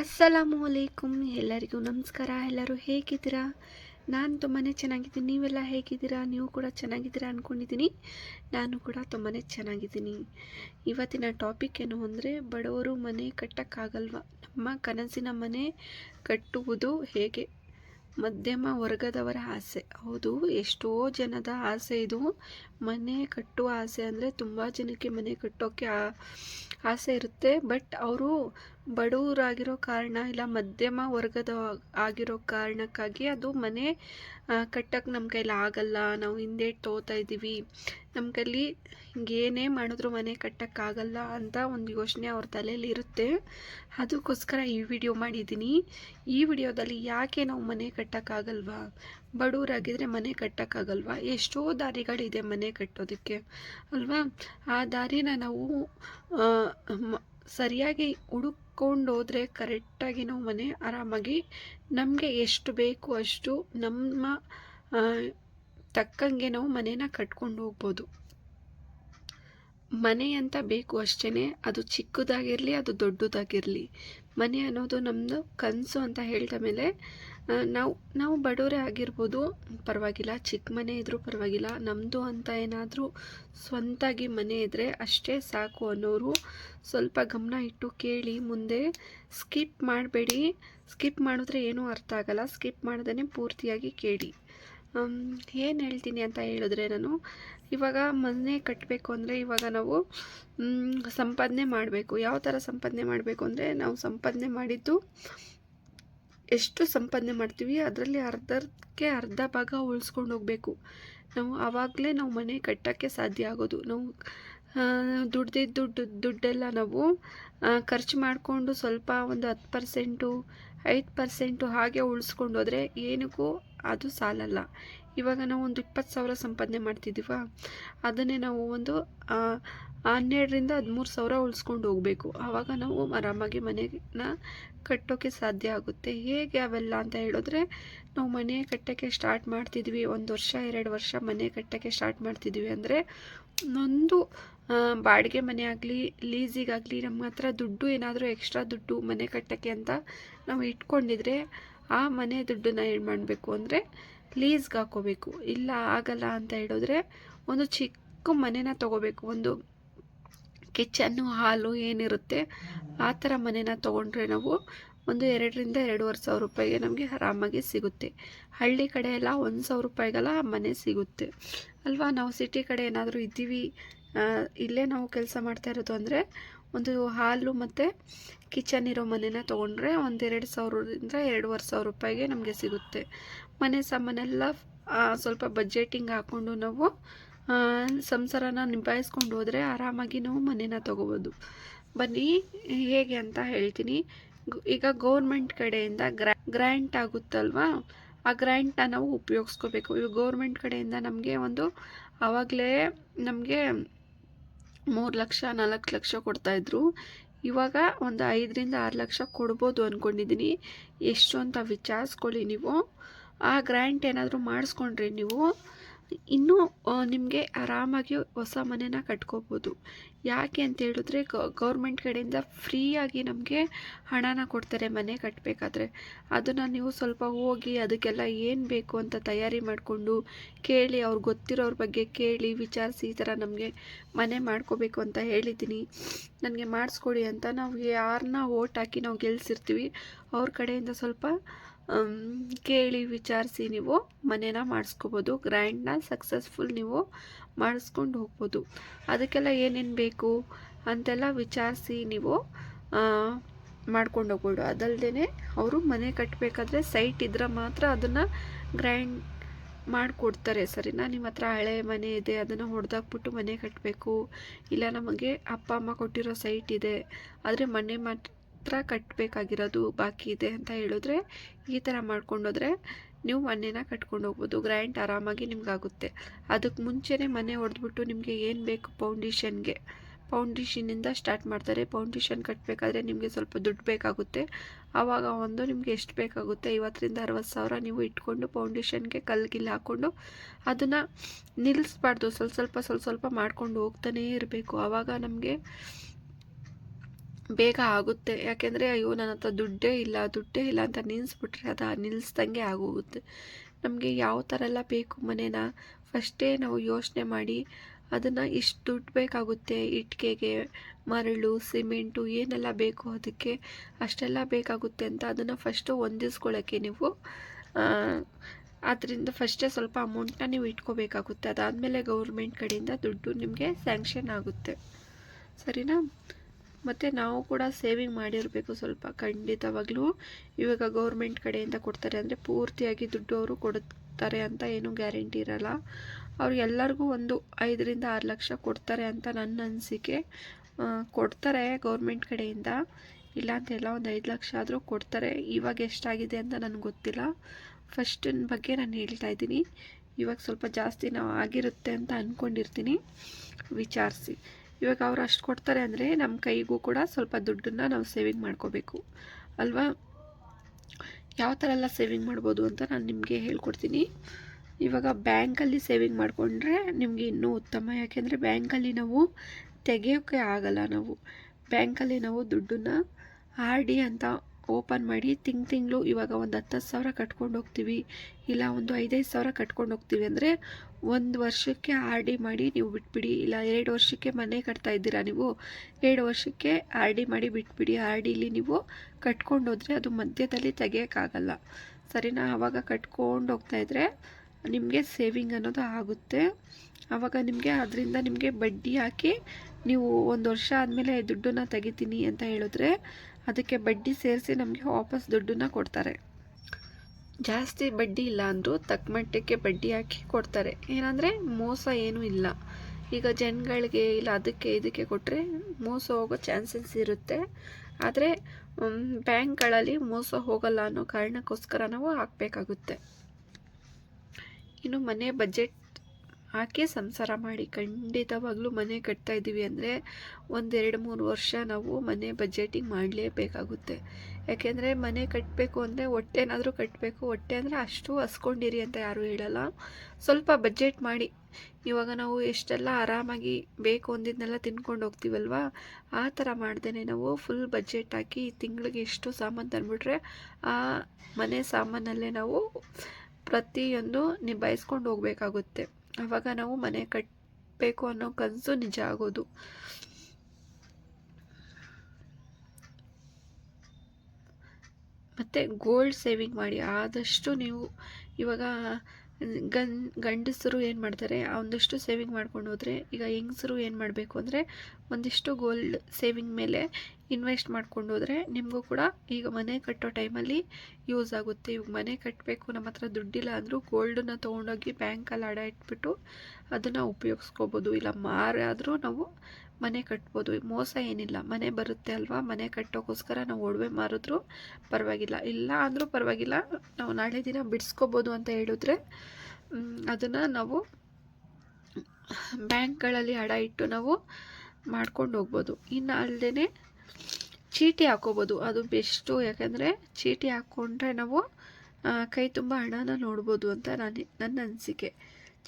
ಅಸ್ಸಲಾಮು ಅಲೈಕುಮ್ ಎಲ್ಲರಿಗೂ ನಮಸ್ಕಾರ. ಎಲ್ಲರೂ ಹೇಗಿದ್ದೀರಾ? ನಾನು ತುಂಬಾ ಚೆನ್ನಾಗಿದ್ದೀನಿ. ನೀವೆಲ್ಲ ಹೇಗಿದ್ದೀರಾ? ನೀವು ಕೂಡ ಚೆನ್ನಾಗಿದ್ದೀರಾ ಅಂದ್ಕೊಂಡಿದ್ದೀನಿ ನಾನು ಕೂಡ ತುಂಬಾ ಚೆನ್ನಾಗಿದ್ದೀನಿ. ಇವತ್ತಿನ ಟಾಪಿಕ್ ಏನು ಅಂದರೆ, ಬಡವರು ಮನೆ ಕಟ್ಟೋಕ್ಕಾಗಲ್ವ? ನಮ್ಮ ಕನಸಿನ ಮನೆ ಕಟ್ಟುವುದು ಹೇಗೆ? ಮಧ್ಯಮ ವರ್ಗದವರ ಆಸೆ. ಹೌದು, ಎಷ್ಟೋ ಜನದ ಆಸೆ ಇದು. ಮನೆ ಕಟ್ಟುವ ಆಸೆ ಅಂದರೆ ತುಂಬ ಜನಕ್ಕೆ ಮನೆ ಕಟ್ಟೋಕ್ಕೆ ಆಸೆ ಇರುತ್ತೆ. ಬಟ್ ಅವರು ಬಡವರಾಗಿರೋ ಕಾರಣ ಇಲ್ಲ, ಮಧ್ಯಮ ವರ್ಗದ ಆಗಿರೋ ಕಾರಣಕ್ಕಾಗಿ ಅದು ಮನೆ ಕಟ್ಟಕ್ಕೆ ನಮ್ಮ ಕೈಲಿ ಆಗಲ್ಲ. ನಾವು ಹಿಂದೆ ತೋತಾ ಇದ್ದೀವಿ. ನಮ್ಮ ಕೈಲಿ ಏನೇ ಮಾಡಿದ್ರು ಮನೆ ಕಟ್ಟಕ್ಕಾಗಲ್ಲ ಅಂತ ಒಂದು ಯೋಚನೆ ಅವ್ರ ತಲೆಯಲ್ಲಿ ಇರುತ್ತೆ. ಅದಕ್ಕೋಸ್ಕರ ಈ ವಿಡಿಯೋ ಮಾಡಿದ್ದೀನಿ. ಈ ವಿಡಿಯೋದಲ್ಲಿ ಯಾಕೆ ನಾವು ಮನೆ ಕಟ್ಟಕ್ಕಾಗಲ್ವಾ ಬಡವರಾಗಿದ್ದರೆ ಮನೆ ಕಟ್ಟಕ್ಕಾಗಲ್ವಾ ಎಷ್ಟೋ ದಾರಿಗಳಿದೆ ಮನೆ ಕಟ್ಟೋದಕ್ಕೆ, ಅಲ್ವಾ? ಆ ದಾರಿನ ನಾವು ಸರಿಯಾಗಿ ಮ- ಹುಡುಕೊಂಡು ಹೋದರೆ ಕರೆಕ್ಟಾಗಿ ನಾವು ಮನೆ ಆರಾಮಾಗಿ ನಮಗೆ ಎಷ್ಟು ಬೇಕು ಅಷ್ಟು ನಮ್ಮ ತಕ್ಕಂಗೆ ನಾವು ಮನೇನ ಕಟ್ಕೊಂಡು ಹೋಗ್ಬೋದು. ಮನೆ ಅಂತ ಬೇಕು ಅಷ್ಟೇ ಅದು ಚಿಕ್ಕದಾಗಿರಲಿ, ಅದು ದೊಡ್ಡದಾಗಿರಲಿ, ಮನೆ ಅನ್ನೋದು ನಮ್ಮದು ಕನಸು ಅಂತ ಹೇಳಿದ ಮೇಲೆ ನಾವು ನಾವು ಬಡವರೇ ಆಗಿರ್ಬೋದು, ಪರವಾಗಿಲ್ಲ, ಚಿಕ್ಕ ಮನೆ ಇದ್ದರೂ ಪರವಾಗಿಲ್ಲ ನಮ್ಮದು ಅಂತ ಏನಾದರೂ ಸ್ವಂತಾಗಿ ಮನೆ ಇದ್ದರೆ ಅಷ್ಟೇ ಸಾಕು ಅನ್ನೋರು ಸ್ವಲ್ಪ ಗಮನ ಇಟ್ಟು ಕೇಳಿ, ಮುಂದೆ ಸ್ಕಿಪ್ ಮಾಡಬೇಡಿ. ಸ್ಕಿಪ್ ಮಾಡಿದ್ರೆ ಏನೂ ಅರ್ಥ ಆಗಲ್ಲ, ಸ್ಕಿಪ್ ಮಾಡ್ದೇ ಪೂರ್ತಿಯಾಗಿ ಕೇಳಿ. ಏನು ಹೇಳ್ತೀನಿ ಅಂತ ಹೇಳಿದ್ರೆ ನಾನು, ಇವಾಗ ಮನೆ ಕಟ್ಟಬೇಕು ಅಂದರೆ ಇವಾಗ ನಾವು ಸಂಪಾದನೆ ಮಾಡಬೇಕು. ಯಾವ ಥರ ಸಂಪಾದನೆ ಮಾಡಬೇಕು ಅಂದರೆ ನಾವು ಸಂಪಾದನೆ ಮಾಡಿದ್ದು ಎಷ್ಟು ಸಂಪಾದನೆ ಮಾಡ್ತೀವಿ, ಅದರಲ್ಲಿ ಅರ್ಧಕ್ಕೆ ಅರ್ಧ ಭಾಗ ಉಳಿಸ್ಕೊಂಡು ಹೋಗಬೇಕು. ನಾವು ಆವಾಗಲೇ ನಾವು ಮನೆ ಕಟ್ಟೋಕ್ಕೆ ಸಾಧ್ಯ ಆಗೋದು. ನಾವು ದುಡ್ದಿದ್ದ ದುಡ್ಡು, ದುಡ್ಡೆಲ್ಲ ನಾವು ಖರ್ಚು ಮಾಡಿಕೊಂಡು ಸ್ವಲ್ಪ ಒಂದು ಹತ್ತು ಪರ್ಸೆಂಟು ಐದು ಪರ್ಸೆಂಟು ಹಾಗೆ ಉಳಿಸ್ಕೊಂಡು ಹೋದರೆ ಏನಕ್ಕೂ ಅದು ಸಾಲಲ್ಲ. ಇವಾಗ ನಾವು ಒಂದು ಇಪ್ಪತ್ತು ಸಾವಿರ ಸಂಪಾದನೆ ಮಾಡ್ತಿದ್ದೀವ? ಅದನ್ನೇ ನಾವು ಒಂದು ಹನ್ನೆರಡರಿಂದ ಹದಿಮೂರು ಸಾವಿರ ಉಳಿಸ್ಕೊಂಡು ಹೋಗಬೇಕು. ಆವಾಗ ನಾವು ಆರಾಮಾಗಿ ಮನೆನ ಕಟ್ಟೋಕ್ಕೆ ಸಾಧ್ಯ ಆಗುತ್ತೆ. ಹೇಗೆ ಅವೆಲ್ಲ ಅಂತ ಹೇಳಿದ್ರೆ, ನಾವು ಮನೆ ಕಟ್ಟೋಕ್ಕೆ ಸ್ಟಾರ್ಟ್ ಮಾಡ್ತಿದ್ವಿ. ಒಂದು ವರ್ಷ, ಎರಡು ವರ್ಷ ಮನೆ ಕಟ್ಟೋಕ್ಕೆ ಸ್ಟಾರ್ಟ್ ಮಾಡ್ತಿದ್ವಿ ಅಂದರೆ ಒಂದು ಬಾಡಿಗೆ ಮನೆ ಆಗಲಿ ಲೀಸಿಗಾಗಲಿ ನಮ್ಮ ಹತ್ರ ದುಡ್ಡು ಏನಾದರೂ ಎಕ್ಸ್ಟ್ರಾ ದುಡ್ಡು ಮನೆ ಕಟ್ಟೋಕ್ಕೆ ಅಂತ ನಾವು ಇಟ್ಕೊಂಡಿದ್ರೆ, ಆ ಮನೆ ದುಡ್ಡನ್ನ ಏನು ಮಾಡಬೇಕು ಅಂದರೆ ಲೀಸ್ಗೆ ಹಾಕೋಬೇಕು. ಇಲ್ಲ ಆಗಲ್ಲ ಅಂತ ಹೇಳಿದ್ರೆ, ಒಂದು ಚಿಕ್ಕ ಮನೆನ ತಗೋಬೇಕು. ಒಂದು ಕಿಚನ್ನು ಹಾಲು ಏನಿರುತ್ತೆ ಆ ಥರ ಮನೆನ ತೊಗೊಂಡ್ರೆ ನಾವು ಒಂದು ಎರಡರಿಂದ ಎರಡೂವರೆ ಸಾವಿರ ರೂಪಾಯಿಗೆ ನಮಗೆ ಆರಾಮಾಗಿ ಸಿಗುತ್ತೆ. ಹಳ್ಳಿ ಕಡೆ ಎಲ್ಲ ಒಂದು ಸಾವಿರ ರೂಪಾಯಿಗೆಲ್ಲ ಮನೆ ಸಿಗುತ್ತೆ. ಅಲ್ವಾ? ನಾವು ಸಿಟಿ ಕಡೆ ಏನಾದರೂ ಇದ್ದೀವಿ ಇಲ್ಲೇ ನಾವು ಕೆಲಸ ಮಾಡ್ತಾ ಇರೋದು ಅಂದರೆ ಒಂದು ಹಾಲು ಮತ್ತು ಕಿಚನ್ ಇರೋ ಮನೆನ ತೊಗೊಂಡ್ರೆ ಒಂದೆರಡು ಸಾವಿರದಿಂದ ಎರಡೂವರೆ ಸಾವಿರ ರೂಪಾಯಿಗೆ ನಮಗೆ ಸಿಗುತ್ತೆ. ಮನೆ ಸಾಮಾನೆಲ್ಲ ಸ್ವಲ್ಪ ಬಜೆಟಿಂಗ್ ಹಾಕ್ಕೊಂಡು ನಾವು ಸಂಸಾರನ ನಿಭಾಯಿಸ್ಕೊಂಡು ಹೋದರೆ ಆರಾಮಾಗಿ ನಾವು ಮನೇನ ತೊಗೋಬೋದು. ಬನ್ನಿ, ಹೇಗೆ ಅಂತ ಹೇಳ್ತೀನಿ. ಈಗ ಗೌರ್ಮೆಂಟ್ ಕಡೆಯಿಂದ ಗ್ರ್ಯಾ ಗ್ರ್ಯಾಂಟ್ ಆಗುತ್ತಲ್ವಾ? ಆ ಗ್ರ್ಯಾಂಟ್ನ ನಾವು ಉಪಯೋಗಿಸ್ಕೋಬೇಕು. ಇವಾಗ ಗೌರ್ಮೆಂಟ್ ಕಡೆಯಿಂದ ನಮಗೆ ಒಂದು ಆವಾಗಲೇ ನಮಗೆ ಮೂರು ಲಕ್ಷ, ನಾಲ್ಕು ಲಕ್ಷ ಕೊಡ್ತಾಯಿದ್ರು ಇವಾಗ ಒಂದು ಐದರಿಂದ ಆರು ಲಕ್ಷ ಕೊಡ್ಬೋದು ಅಂದ್ಕೊಂಡಿದ್ದೀನಿ ಎಷ್ಟು ಅಂತ ವಿಚಾರಿಸ್ಕೊಳ್ಳಿ ನೀವು. ಆ ಗ್ರ್ಯಾಂಟ್ ಏನಾದರೂ ಮಾಡಿಸ್ಕೊಂಡ್ರಿ ನೀವು ಇನ್ನೂ ನಿಮಗೆ ಆರಾಮಾಗಿ ಹೊಸ ಮನೆನ ಕಟ್ಕೋಬೋದು. ಯಾಕೆ ಅಂತ ಹೇಳಿದ್ರೆ ಗೌರ್ಮೆಂಟ್ ಕಡೆಯಿಂದ ಫ್ರೀಯಾಗಿ ನಮಗೆ ಹಣನ ಕೊಡ್ತಾರೆ ಮನೆ ಕಟ್ಟಬೇಕಾದ್ರೆ ಅದನ್ನು ನೀವು ಸ್ವಲ್ಪ ಹೋಗಿ ಅದಕ್ಕೆಲ್ಲ ಏನು ಬೇಕು ಅಂತ ತಯಾರಿ ಮಾಡಿಕೊಂಡು ಕೇಳಿ, ಅವ್ರು ಗೊತ್ತಿರೋರ ಬಗ್ಗೆ ಕೇಳಿ, ವಿಚಾರಿಸಿ ಈ ಥರ ನಮಗೆ ಮನೆ ಮಾಡ್ಕೋಬೇಕು ಅಂತ ಹೇಳಿದ್ದೀನಿ. ನನಗೆ ಮಾಡಿಸ್ಕೊಡಿ ಅಂತ ನಾವು ಯಾರನ್ನ ಓಟ್ ಹಾಕಿ ನಾವು ಗೆಲ್ಲಿಸಿರ್ತೀವಿ ಅವ್ರ ಕಡೆಯಿಂದ ಸ್ವಲ್ಪ ಕೇಳಿ ವಿಚಾರಿಸಿ ನೀವು ಮನೇನ ಮಾಡಿಸ್ಕೋಬೋದು, ಗ್ರ್ಯಾಂಡ್ನ ಸಕ್ಸಸ್ಫುಲ್ ನೀವು ಮಾಡಿಸ್ಕೊಂಡು ಹೋಗ್ಬೋದು. ಅದಕ್ಕೆಲ್ಲ ಏನೇನು ಬೇಕು ಅಂತೆಲ್ಲ ವಿಚಾರಿಸಿ ನೀವು ಮಾಡ್ಕೊಂಡು ಹೋಗ್ಬೋದು. ಅದಲ್ಲದೆ ಅವರು ಮನೆ ಕಟ್ಟಬೇಕಾದ್ರೆ ಸೈಟ್ ಇದ್ರೆ ಮಾತ್ರ ಅದನ್ನು ಗ್ರ್ಯಾಂಡ್ ಮಾಡಿಕೊಡ್ತಾರೆ. ಸರಿನಾ? ನಿಮ್ಮ ಹತ್ರ ಹಳೆ ಮನೆ ಇದೆ, ಅದನ್ನು ಹೊಡೆದಾಕ್ಬಿಟ್ಟು ಮನೆ ಕಟ್ಟಬೇಕು ಇಲ್ಲ ನಮಗೆ ಅಪ್ಪ ಅಮ್ಮ ಕೊಟ್ಟಿರೋ ಸೈಟ್ ಇದೆ, ಆದರೆ ಮನೆ ಮಾತ್ರ ಕಟ್ಟಬೇಕಾಗಿರೋದು ಬಾಕಿ ಇದೆ ಅಂತ ಹೇಳಿದ್ರೆ ಈ ಥರ ಮಾಡ್ಕೊಂಡೋದ್ರೆ ನೀವು ಮನೇನ ಕಟ್ಕೊಂಡು ಹೋಗ್ಬೋದು ಗ್ರ್ಯಾಂಡ್ ಆರಾಮಾಗಿ ನಿಮ್ಗಾಗುತ್ತೆ. ಅದಕ್ಕೆ ಮುಂಚೆನೇ ಮನೆ ಹೊಡೆದ್ಬಿಟ್ಟು ನಿಮಗೆ ಏನು ಬೇಕು ಫೌಂಡೇಶನ್ಗೆ. ಫೌಂಡೇಶನಿಂದ ಸ್ಟಾರ್ಟ್ ಮಾಡ್ತಾರೆ. ಫೌಂಡೇಶನ್ ಕಟ್ಟಬೇಕಾದ್ರೆ ನಿಮಗೆ ಸ್ವಲ್ಪ ದುಡ್ಡು ಬೇಕಾಗುತ್ತೆ. ಆವಾಗ ಒಂದು ನಿಮಗೆ ಎಷ್ಟು ಬೇಕಾಗುತ್ತೆ? ಐವತ್ತರಿಂದ ಅರವತ್ತು ಸಾವಿರ ನೀವು ಇಟ್ಕೊಂಡು ಫೌಂಡೇಶನ್ಗೆ ಕಲ್ಗಿಲ್ ಹಾಕ್ಕೊಂಡು ಅದನ್ನು ನಿಲ್ಲಿಸ್ಬಾರ್ದು ಸ್ವಲ್ಪ ಸ್ವಲ್ಪ ಸ್ವಲ್ಪ ಸ್ವಲ್ಪ ಮಾಡ್ಕೊಂಡು ಹೋಗ್ತಾನೇ ಇರಬೇಕು. ಆವಾಗ ನಮಗೆ ಬೇಗ ಆಗುತ್ತೆ. ಯಾಕೆಂದರೆ, ಅಯ್ಯೋ, ನನ್ನ ಹತ್ರ ದುಡ್ಡೇ ಇಲ್ಲ ದುಡ್ಡೇ ಇಲ್ಲ ಅಂತ ನಿಲ್ಲಿಸ್ಬಿಟ್ರೆ ಅದು ನಿಲ್ಲಿಸ್ದಂಗೆ ಆಗೋಗುತ್ತೆ. ನಮಗೆ ಯಾವ ಥರ ಎಲ್ಲ ಬೇಕು ಮನೇನ? ಫಸ್ಟೇ ನಾವು ಯೋಚನೆ ಮಾಡಿ, ಅದನ್ನು ಇಷ್ಟು ದುಡ್ಡು ಬೇಕಾಗುತ್ತೆ. ಇಟ್ಟಿಗೆಗೆ ಮರಳು, ಸಿಮೆಂಟು ಏನೆಲ್ಲ ಬೇಕು ಅದಕ್ಕೆ ಅಷ್ಟೆಲ್ಲ ಬೇಕಾಗುತ್ತೆ ಅಂತ ಅದನ್ನು ಫಸ್ಟು ಹೊಂದಿಸ್ಕೊಳ್ಳೋಕ್ಕೆ ನೀವು ಅದರಿಂದ ಫಸ್ಟೇ ಸ್ವಲ್ಪ ಅಮೌಂಟ್ನ ನೀವು ಇಟ್ಕೋಬೇಕಾಗುತ್ತೆ. ಅದಾದಮೇಲೆ ಗೌರ್ಮೆಂಟ್ ಕಡೆಯಿಂದ ದುಡ್ಡು ನಿಮಗೆ ಸ್ಯಾಂಕ್ಷನ್ ಆಗುತ್ತೆ. ಸರಿನಾ? ಮತ್ತು ನಾವು ಕೂಡ ಸೇವಿಂಗ್ ಮಾಡಿರಬೇಕು ಸ್ವಲ್ಪ, ಖಂಡಿತವಾಗ್ಲೂ. ಇವಾಗ ಗೌರ್ಮೆಂಟ್ ಕಡೆಯಿಂದ ಕೊಡ್ತಾರೆ ಅಂದರೆ ಪೂರ್ತಿಯಾಗಿ ದುಡ್ಡು ಅವರು ಕೊಡುತ್ತಾರೆ ಅಂತ ಏನೂ ಗ್ಯಾರಂಟಿ ಇರಲ್ಲ. ಅವ್ರು ಎಲ್ಲರಿಗೂ ಒಂದು ಐದರಿಂದ ಆರು ಲಕ್ಷ ಕೊಡ್ತಾರೆ ಅಂತ ನನ್ನ ಅನಿಸಿಕೆ. ಕೊಡ್ತಾರೆ ಗೌರ್ಮೆಂಟ್ ಕಡೆಯಿಂದ. ಇಲ್ಲ ಅಂತೆಲ್ಲ ಒಂದು ಐದು ಲಕ್ಷ ಆದರೂ ಕೊಡ್ತಾರೆ. ಇವಾಗ ಎಷ್ಟಾಗಿದೆ ಅಂತ ನನಗೆ ಗೊತ್ತಿಲ್ಲ. ಫಸ್ಟಿನ ಬಗ್ಗೆ ನಾನು ಹೇಳ್ತಾ ಇದ್ದೀನಿ. ಇವಾಗ ಸ್ವಲ್ಪ ಜಾಸ್ತಿ ನಾವು ಆಗಿರುತ್ತೆ ಅಂತ ಅಂದ್ಕೊಂಡಿರ್ತೀನಿ ವಿಚಾರಿಸಿ. ಇವಾಗ ಅವ್ರು ಅಷ್ಟು ಕೊಡ್ತಾರೆ ಅಂದರೆ ನಮ್ಮ ಕೈಗೂ ಕೂಡ ಸ್ವಲ್ಪ ದುಡ್ಡನ್ನು ನಾವು ಸೇವಿಂಗ್ ಮಾಡ್ಕೋಬೇಕು. ಅಲ್ವಾ? ಯಾವ ಥರ ಎಲ್ಲ ಸೇವಿಂಗ್ ಮಾಡ್ಬೋದು ಅಂತ ನಾನು ನಿಮಗೆ ಹೇಳ್ಕೊಡ್ತೀನಿ. ಇವಾಗ ಬ್ಯಾಂಕಲ್ಲಿ ಸೇವಿಂಗ್ ಮಾಡಿಕೊಂಡ್ರೆ ನಿಮಗೆ ಇನ್ನೂ ಉತ್ತಮ. ಯಾಕೆಂದರೆ ಬ್ಯಾಂಕಲ್ಲಿ ನಾವು ತೆಗೆಯೋಕ್ಕೆ ಆಗಲ್ಲ ನಾವು. ಬ್ಯಾಂಕಲ್ಲಿ ನಾವು ದುಡ್ಡನ್ನು ಆರ್ ಡಿ ಅಂತ ಓಪನ್ ಮಾಡಿ ತಿಂಗ್ ತಿಂಗಳು ಇವಾಗ ಒಂದು ಹತ್ತು ಸಾವಿರ ಕಟ್ಕೊಂಡು ಹೋಗ್ತೀವಿ. ಇಲ್ಲ ಒಂದು ಐದೈದು ಸಾವಿರ ಕಟ್ಕೊಂಡು ಹೋಗ್ತೀವಿ ಅಂದರೆ ಒಂದು ವರ್ಷಕ್ಕೆ ಆರ್ ಡಿ ಮಾಡಿ ನೀವು ಬಿಟ್ಬಿಡಿ. ಇಲ್ಲ ಎರಡು ವರ್ಷಕ್ಕೆ ಮನೆ ಕಟ್ತಾ ಇದ್ದೀರಾ ನೀವು? ಎರಡು ವರ್ಷಕ್ಕೆ ಆರ್ ಡಿ ಮಾಡಿ ಬಿಟ್ಬಿಡಿ. ಆರ್ ಡಿಲಿ ನೀವು ಕಟ್ಕೊಂಡು ಹೋದರೆ ಅದು ಮಧ್ಯದಲ್ಲಿ ತೆಗಿಯೋಕ್ಕಾಗಲ್ಲ. ಸರಿನಾ? ಆವಾಗ ಕಟ್ಕೊಂಡು ಹೋಗ್ತಾಯಿದ್ರೆ ನಿಮಗೆ ಸೇವಿಂಗ್ ಅನ್ನೋದು ಆಗುತ್ತೆ. ಆವಾಗ ನಿಮಗೆ ಅದರಿಂದ ನಿಮಗೆ ಬಡ್ಡಿ ಹಾಕಿ ನೀವು ಒಂದು ವರ್ಷ ಆದಮೇಲೆ ದುಡ್ಡನ್ನು ತೆಗಿತೀನಿ ಅಂತ ಹೇಳಿದ್ರೆ ಅದಕ್ಕೆ ಬಡ್ಡಿ ಸೇರಿಸಿ ನಮಗೆ ವಾಪಸ್ ದುಡ್ಡನ್ನು ಕೊಡ್ತಾರೆ. ಜಾಸ್ತಿ ಬಡ್ಡಿ ಇಲ್ಲ ಅಂದರೂ ತಕ್ಕ ಮಟ್ಟಕ್ಕೆ ಬಡ್ಡಿ ಹಾಕಿ ಕೊಡ್ತಾರೆ. ಏನಂದರೆ ಮೋಸ ಏನೂ ಇಲ್ಲ. ಈಗ ಜನಗಳಿಗೆ ಇಲ್ಲ, ಅದಕ್ಕೆ ಇದಕ್ಕೆ ಕೊಟ್ಟರೆ ಮೋಸ ಹೋಗೋ ಚಾನ್ಸಸ್ ಇರುತ್ತೆ. ಆದರೆ ಬ್ಯಾಂಕ್ಗಳಲ್ಲಿ ಮೋಸ ಹೋಗಲ್ಲ ಅನ್ನೋ ಕಾರಣಕ್ಕೋಸ್ಕರ ನಾವು ಹಾಕಬೇಕಾಗುತ್ತೆ. ಇನ್ನು ಮನೆ ಬಜೆಟ್ ಹಾಕಿ ಸಂಸಾರ ಮಾಡಿ ಖಂಡಿತವಾಗ್ಲೂ ಮನೆ ಕಟ್ತಾ ಇದ್ದೀವಿ ಅಂದರೆ ಒಂದೆರಡು ಮೂರು ವರ್ಷ ನಾವು ಮನೆ ಬಜೆಟಿಂಗ್ ಮಾಡಲೇಬೇಕಾಗುತ್ತೆ. ಯಾಕೆಂದರೆ ಮನೆ ಕಟ್ಟಬೇಕು ಅಂದರೆ ಹೊಟ್ಟೆನಾದರೂ ಕಟ್ಟಬೇಕು ಹೊಟ್ಟೆ ಅಂದರೆ ಅಷ್ಟು ಹಸ್ಕೊಂಡಿರಿ ಅಂತ ಯಾರೂ ಹೇಳಲ್ಲ. ಸ್ವಲ್ಪ ಬಜೆಟ್ ಮಾಡಿ. ಇವಾಗ ನಾವು ಎಷ್ಟೆಲ್ಲ ಆರಾಮಾಗಿ ಬೇಕು ಅಂದಿದ್ದನ್ನೆಲ್ಲ ತಿನ್ಕೊಂಡು ಹೋಗ್ತೀವಲ್ವ? ಆ ಥರ ಮಾಡ್ದೇ ನಾವು ಫುಲ್ ಬಜೆಟ್ ಹಾಕಿ ತಿಂಗಳಿಗೆ ಎಷ್ಟು ಸಾಮಾನು ತಂದುಬಿಟ್ರೆ ಆ ಮನೆ ಸಾಮಾನಲ್ಲೇ ನಾವು ಪ್ರತಿಯೊಂದು ನಿಭಾಯಿಸ್ಕೊಂಡು ಹೋಗಬೇಕಾಗುತ್ತೆ. ಆವಾಗ ನಾವು ಮನೆ ಕಟ್ಟಬೇಕು ಅನ್ನೋ ಕನಸು ನಿಜ ಆಗೋದು. ಮತ್ತು ಗೋಲ್ಡ್ ಸೇವಿಂಗ್ ಮಾಡಿ, ಆದಷ್ಟು ನೀವು ಇವಾಗ ಗನ್, ಗಂಡಸರು ಏನು ಮಾಡ್ತಾರೆ, ಒಂದಷ್ಟು ಸೇವಿಂಗ್ ಮಾಡ್ಕೊಂಡು ಹೋದರೆ, ಈಗ ಹೆಂಗಸರು ಏನು ಮಾಡಬೇಕು ಅಂದರೆ, ಒಂದಿಷ್ಟು ಗೋಲ್ಡ್ ಸೇವಿಂಗ್ ಮೇಲೆ ಇನ್ವೆಸ್ಟ್ ಮಾಡ್ಕೊಂಡು ಹೋದರೆ ನಿಮಗೂ ಕೂಡ ಈಗ ಮನೆ ಕಟ್ಟೋ ಟೈಮಲ್ಲಿ ಯೂಸ್ ಆಗುತ್ತೆ. ಇವಾಗ ಮನೆ ಕಟ್ಟಬೇಕು ನಮ್ಮ ಹತ್ರ ದುಡ್ಡಿಲ್ಲ ಅಂದರೂ ಗೋಲ್ಡನ್ನ ತೊಗೊಂಡೋಗಿ ಬ್ಯಾಂಕಲ್ಲಿ ಅಡ ಇಟ್ಬಿಟ್ಟು ಅದನ್ನು ಉಪಯೋಗಿಸ್ಕೋಬೋದು. ಇಲ್ಲ ಮಾರಾದರೂ ನಾವು ಮನೆ ಕಟ್ಬೋದು. ಮೋಸ ಏನಿಲ್ಲ. ಮನೆ ಬರುತ್ತೆ ಅಲ್ವಾ? ಮನೆ ಕಟ್ಟೋಕ್ಕೋಸ್ಕರ ನಾವು ಒಡವೆ ಮಾರಿದ್ರು ಪರವಾಗಿಲ್ಲ. ಇಲ್ಲ ಅಂದರೂ ಪರವಾಗಿಲ್ಲ. ನಾವು ನಾಳೆ ದಿನ ಬಿಡಿಸ್ಕೋಬೋದು ಅಂತ ಹೇಳಿದ್ರೆ ಅದನ್ನು ನಾವು ಬ್ಯಾಂಕ್ಗಳಲ್ಲಿ ಅಡ ಇಟ್ಟು ನಾವು ಮಾಡ್ಕೊಂಡು ಹೋಗ್ಬೋದು. ಇನ್ನು ಅಲ್ಲದೆ ಚೀಟಿ ಹಾಕೋಬೋದು. ಅದು ಬೆಸ್ಟು. ಯಾಕಂದರೆ ಚೀಟಿ ಹಾಕ್ಕೊಂಡ್ರೆ ನಾವು ಕೈ ತುಂಬ ಹಣನ ನೋಡ್ಬೋದು ಅಂತ ನಾನು, ನನ್ನ ಅನಿಸಿಕೆ.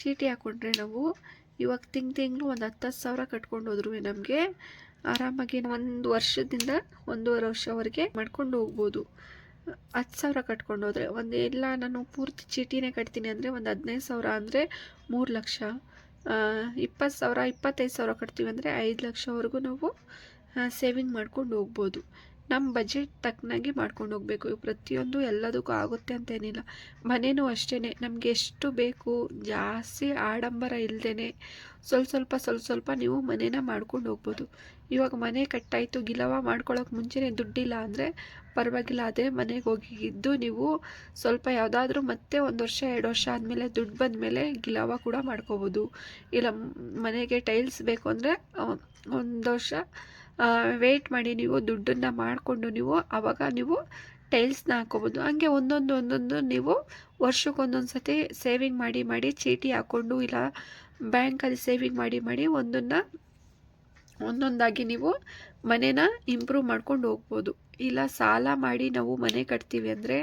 ಚೀಟಿ ಹಾಕ್ಕೊಂಡ್ರೆ ನಾವು ಇವಾಗ ತಿಂಗ್ ತಿಂಗಳು ಒಂದು ಹತ್ತು ಹತ್ತು ಸಾವಿರ ಕಟ್ಕೊಂಡು ಹೋದ್ರು ನಮಗೆ. ಆರಾಮಾಗಿ ಒಂದು ವರ್ಷದಿಂದ ಒಂದೂವರೆ ವರ್ಷವರೆಗೆ ಮಾಡ್ಕೊಂಡು ಹೋಗ್ಬೋದು. ಹತ್ತು ಸಾವಿರ ಕಟ್ಕೊಂಡು ಹೋದರೆ ಒಂದು ಎಲ್ಲ ನಾನು ಪೂರ್ತಿ ಚೀಟಿನೇ ಕಟ್ತೀನಿ ಅಂದರೆ ಒಂದು ಹದಿನೈದು ಸಾವಿರ ಅಂದರೆ ಮೂರು ಲಕ್ಷ. ಇಪ್ಪತ್ತು ಸಾವಿರ, ಇಪ್ಪತ್ತೈದು ಸಾವಿರ ಕಟ್ತೀವಿ ಅಂದರೆ ಐದು ಲಕ್ಷವರೆಗೂ ನಾವು ಸೇವಿಂಗ್ ಮಾಡ್ಕೊಂಡು ಹೋಗ್ಬೋದು. ನಮ್ಮ ಬಜೆಟ್ ತಕ್ಕನಾಗಿ ಮಾಡ್ಕೊಂಡು ಹೋಗಬೇಕು. ಪ್ರತಿಯೊಂದು ಎಲ್ಲದಕ್ಕೂ ಆಗುತ್ತೆ ಅಂತೇನಿಲ್ಲ ಮನೆಯೂ ಅಷ್ಟೇ ನಮಗೆ ಎಷ್ಟು ಬೇಕು, ಜಾಸ್ತಿ ಆಡಂಬರ ಇಲ್ಲದೇ ಸ್ವಲ್ಪ ಸ್ವಲ್ಪ ಸ್ವಲ್ಪ ಸ್ವಲ್ಪ ನೀವು ಮನೇನ ಮಾಡ್ಕೊಂಡು ಹೋಗ್ಬೋದು. ಇವಾಗ ಮನೆ ಕಟ್ಟಾಯಿತು, ಗಿಲವ ಮಾಡ್ಕೊಳ್ಳೋಕೆ ಮುಂಚೆನೇ ದುಡ್ಡಿಲ್ಲ ಅಂದರೆ ಪರವಾಗಿಲ್ಲ. ಅದೇ ಮನೆಗೆ ಹೋಗಿ ಇದ್ದು ನೀವು ಸ್ವಲ್ಪ ಯಾವುದಾದ್ರೂ ಮತ್ತೆ ಒಂದು ವರ್ಷ, ಎರಡು ವರ್ಷ ಆದಮೇಲೆ ದುಡ್ಡು ಬಂದಮೇಲೆ ಗಿಲವ ಕೂಡ ಮಾಡ್ಕೋಬೋದು. ಇಲ್ಲ, ಮನೆಗೆ ಟೈಲ್ಸ್ ಬೇಕು ಅಂದರೆ ಒಂದು ವರ್ಷ ವೆಯ್ಟ್ ಮಾಡಿ ನೀವು ದುಡ್ಡನ್ನು ಮಾಡಿಕೊಂಡು ನೀವು ಆವಾಗ ನೀವು ಟೈಲ್ಸ್ನ ಹಾಕ್ಕೋಬೋದು ಹಂಗೆ ಒಂದೊಂದು ಒಂದೊಂದು ನೀವು ವರ್ಷಕ್ಕೊಂದೊಂದು ಸತಿ ಸೇವಿಂಗ್ ಮಾಡಿ ಮಾಡಿ, ಚೀಟಿ ಹಾಕ್ಕೊಂಡು ಇಲ್ಲ ಬ್ಯಾಂಕಲ್ಲಿ ಸೇವಿಂಗ್ ಮಾಡಿ ಮಾಡಿ ಒಂದನ್ನು ಒಂದೊಂದಾಗಿ ನೀವು ಮನೇನ ಇಂಪ್ರೂವ್ ಮಾಡ್ಕೊಂಡು ಹೋಗ್ಬೋದು. ಇಲ್ಲ ಸಾಲ ಮಾಡಿ ನಾವು ಮನೆ ಕಟ್ತೀವಿ ಅಂದರೆ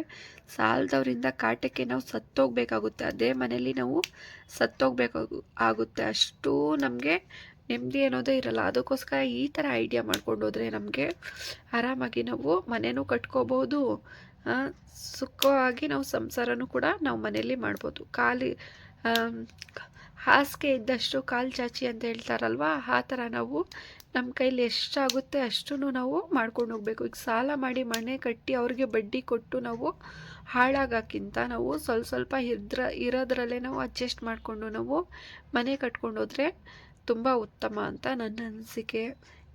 ಸಾಲದವರಿಂದ ಕಾಟಕ್ಕೆ ನಾವು ಸತ್ತೋಗ್ಬೇಕಾಗುತ್ತೆ. ಅದೇ ಮನೇಲಿ ನಾವು ಸತ್ತೋಗ್ಬೇಕಾಗು, ಆಗುತ್ತೆ. ಅಷ್ಟು ನಮಗೆ ನೆಮ್ಮದಿ ಅನ್ನೋದೇ ಇರಲ್ಲ. ಅದಕ್ಕೋಸ್ಕರ ಈ ಥರ ಐಡಿಯಾ ಮಾಡ್ಕೊಂಡು ಹೋದರೆ ನಮಗೆ ಆರಾಮಾಗಿ ನಾವು ಮನೆಯೂ ಕಟ್ಕೋಬೋದು ಸುಖವಾಗಿ ನಾವು ಸಂಸಾರನೂ ಕೂಡ ನಾವು ಮನೆಯಲ್ಲಿ ಮಾಡ್ಬೋದು. ಖಾಲಿ ಹಾಸಿಗೆ ಇದ್ದಷ್ಟು ಕಾಲು ಚಾಚಿ ಅಂತ ಹೇಳ್ತಾರಲ್ವ, ಆ ಥರ ನಾವು ನಮ್ಮ ಕೈಲಿ ಎಷ್ಟಾಗುತ್ತೆ ಅಷ್ಟೂ ನಾವು ಮಾಡ್ಕೊಂಡು ಹೋಗಬೇಕು. ಈಗ ಸಾಲ ಮಾಡಿ ಮನೆ ಕಟ್ಟಿ ಅವ್ರಿಗೆ ಬಡ್ಡಿ ಕೊಟ್ಟು ನಾವು ಹಾಳಾಗೋಕ್ಕಿಂತ ನಾವು ಸ್ವಲ್ಪ ಸ್ವಲ್ಪ ಇದ್ರ, ಇರೋದ್ರಲ್ಲೇ ನಾವು ಅಡ್ಜಸ್ಟ್ ಮಾಡಿಕೊಂಡು ನಾವು ಮನೆ ಕಟ್ಕೊಂಡು ಹೋದರೆ ತುಂಬ ಉತ್ತಮ ಅಂತ ನನ್ನ ಅನಿಸಿಕೆ.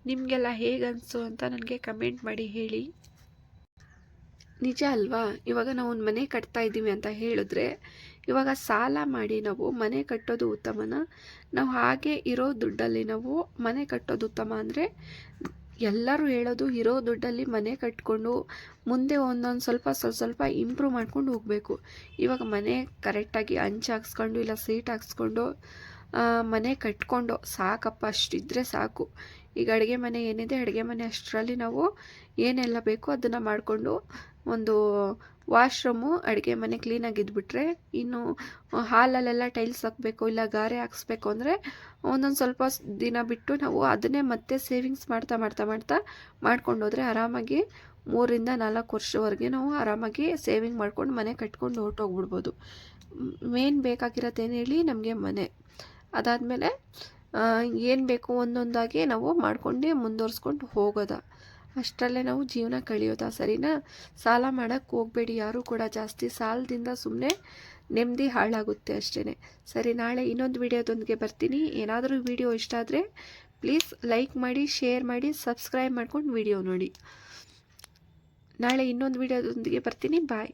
ನಿಮಗೆಲ್ಲ ಹೇಗೆ ಅನಿಸು ಅಂತ ನನಗೆ ಕಮೆಂಟ್ ಮಾಡಿ ಹೇಳಿ. ನಿಜ ಅಲ್ವಾ? ಇವಾಗ ನಾವು ಒಂದು ಮನೆ ಕಟ್ತಾ ಇದ್ದೀವಿ ಅಂತ ಹೇಳಿದ್ರೆ ಇವಾಗ ಸಾಲ ಮಾಡಿ ನಾವು ಮನೆ ಕಟ್ಟೋದು ಉತ್ತಮನ? ನಾವು ಹಾಗೆ ಇರೋ ದುಡ್ಡಲ್ಲಿ ನಾವು ಮನೆ ಕಟ್ಟೋದು ಉತ್ತಮ ಅಂದರೆ ಎಲ್ಲರೂ ಹೇಳೋದು ಇರೋ ದುಡ್ಡಲ್ಲಿ ಮನೆ ಕಟ್ಕೊಂಡು ಮುಂದೆ ಒಂದೊಂದು ಸ್ವಲ್ಪ ಸ್ವಲ್ಪ ಸ್ವಲ್ಪ ಇಂಪ್ರೂವ್ ಮಾಡ್ಕೊಂಡು ಹೋಗಬೇಕು. ಇವಾಗ ಮನೆ ಕರೆಕ್ಟಾಗಿ ಹಂಚ್ ಹಾಕ್ಸ್ಕೊಂಡು ಇಲ್ಲ ಸೀಟ್ ಹಾಕ್ಸ್ಕೊಂಡು ಮನೆ ಕಟ್ಕೊಂಡು ಸಾಕಪ್ಪ ಅಷ್ಟಿದ್ರೆ ಸಾಕು. ಈಗ ಅಡುಗೆ ಮನೆ ಏನಿದೆ, ಅಡುಗೆ ಮನೆ ಅಷ್ಟರಲ್ಲಿ ನಾವು ಏನೆಲ್ಲ ಬೇಕೋ ಅದನ್ನು ಮಾಡಿಕೊಂಡು ಒಂದು ವಾಶ್ರೂಮು, ಅಡುಗೆ ಮನೆ ಕ್ಲೀನಾಗಿ ಇದ್ಬಿಟ್ರೆ ಇನ್ನು ಹಾಲಲ್ಲೆಲ್ಲ ಟೈಲ್ಸ್ ಹಾಕಬೇಕು ಇಲ್ಲ ಗಾರೆ ಹಾಕ್ಸ್ಬೇಕು ಅಂದರೆ ಒಂದೊಂದು ಸ್ವಲ್ಪ ದಿನ ಬಿಟ್ಟು ನಾವು ಅದನ್ನೇ ಮತ್ತೆ ಸೇವಿಂಗ್ಸ್ ಮಾಡ್ತಾ ಮಾಡ್ತಾ ಮಾಡ್ತಾ ಮಾಡ್ಕೊಂಡು ಹೋದರೆ ಆರಾಮಾಗಿ ಮೂರಿಂದ ನಾಲ್ಕು ವರ್ಷವರೆಗೆ ನಾವು ಆರಾಮಾಗಿ ಸೇವಿಂಗ್ ಮಾಡ್ಕೊಂಡು ಮನೆ ಕಟ್ಕೊಂಡು ಹೊರ್ಟೋಗ್ಬಿಡ್ಬೋದು. ಮೇನ್ ಬೇಕಾಗಿರೋದೇನು ಹೇಳಿ ನಮಗೆ ಮನೆ. ಅದಾದಮೇಲೆ ಏನು ಬೇಕು ಒಂದೊಂದಾಗಿ ನಾವು ಮಾಡ್ಕೊಂಡು ಮುಂದುವರ್ಸ್ಕೊಂಡು ಹೋಗೋದ. ಅಷ್ಟರಲ್ಲೇ ನಾವು ಜೀವನ ಕಳೆಯೋದಾ ಸರಿನಾ? ಸಾಲ ಮಾಡೋಕ್ಕೆ ಹೋಗಬೇಡಿ. ಯಾರೂ ಕೂಡ ಜಾಸ್ತಿ ಸಾಲದಿಂದ ಸುಮ್ಮನೆ ನೆಮ್ಮದಿ ಹಾಳಾಗುತ್ತೆ ಅಷ್ಟೇ ಸರಿ, ನಾಳೆ ಇನ್ನೊಂದು ವಿಡಿಯೋದೊಂದಿಗೆ ಬರ್ತೀನಿ. ಏನಾದರೂ ವಿಡಿಯೋ ಇಷ್ಟ ಆದರೆ ಪ್ಲೀಸ್ ಲೈಕ್ ಮಾಡಿ, ಶೇರ್ ಮಾಡಿ, ಸಬ್ಸ್ಕ್ರೈಬ್ ಮಾಡ್ಕೊಂಡು ವಿಡಿಯೋ ನೋಡಿ. ನಾಳೆ ಇನ್ನೊಂದು ವಿಡಿಯೋದೊಂದಿಗೆ ಬರ್ತೀನಿ. ಬಾಯ್.